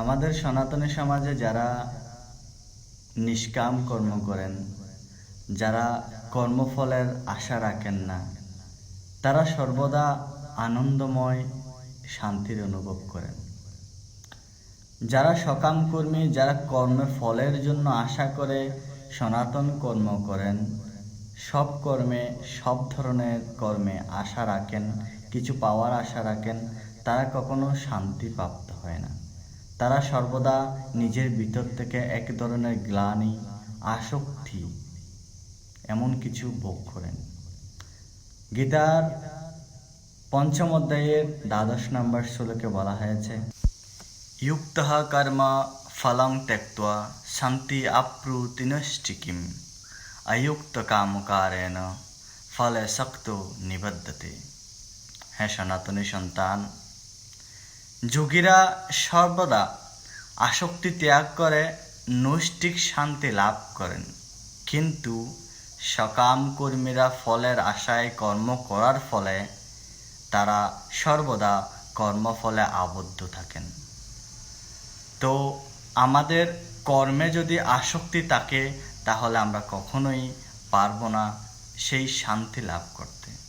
আমাদের সনাতনী সমাজে যারা নিষ্কাম কর্ম করেন, যারা কর্মফলের আশা রাখেন না, তারা সর্বদা আনন্দময় শান্তির অনুভব করেন। যারা সকাম কর্মী, যারা কর্মে ফলের জন্য আশা করে সনাতন কর্ম করেন, সব কর্মে, সব ধরনের কর্মে আশা রাখেন, কিছু পাওয়ার আশা রাখেন, তারা কখনো শান্তি প্রাপ্ত হয় না। তারা সর্বদা নিজের ভিতর থেকে এক ধরনের গ্লানি, আসক্তি, এমন কিছু ভোগ করেন। গীতার পঞ্চম অধ্যায়ের দ্বাদশ নম্বর শ্লোকে বলা হয়েছে ইউক্ত কর্মা ফলং ত্যক্তা শান্তি আপ্রুতিনশ্চিকিম অযুক্ত কামকারেণ ফলে শক্ত নিবদ্ধতে। হ্যাঁ সনাতনী সন্তান যোগীরা সর্বদা আসক্তি ত্যাগ করে নৈষ্টিক শান্তি লাভ করেন। কিন্তু সকাম কর্মীরা ফলের আশায় কর্ম করার ফলে তারা সর্বদা কর্মফলে আবদ্ধ থাকেন। তো আমাদের কর্মে যদি আসক্তি থাকে, তাহলে আমরা কখনোই পারব না সেই শান্তি লাভ করতে।